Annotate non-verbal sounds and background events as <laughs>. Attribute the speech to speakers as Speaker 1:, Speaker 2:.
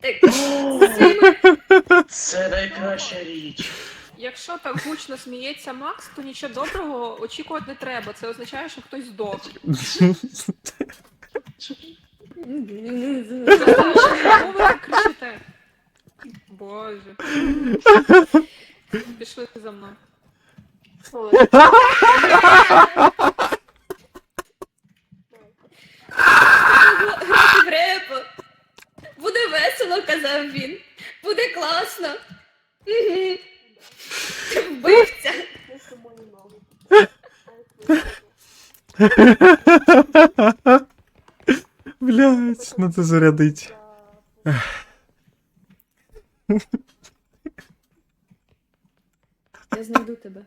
Speaker 1: Так, <laughs>
Speaker 2: Це найкраща річ.
Speaker 1: Якщо так гучно сміється Макс, то нічого доброго очікувати не треба. Це означає, що хтось здох. Чому ви так кричите? Боже. Пішли за мною.
Speaker 3: Грати <laughs> весело, казав він. Буде класно. Угу. Вбивця.
Speaker 4: Блять, надо зарядить.
Speaker 3: Я знайду тебе.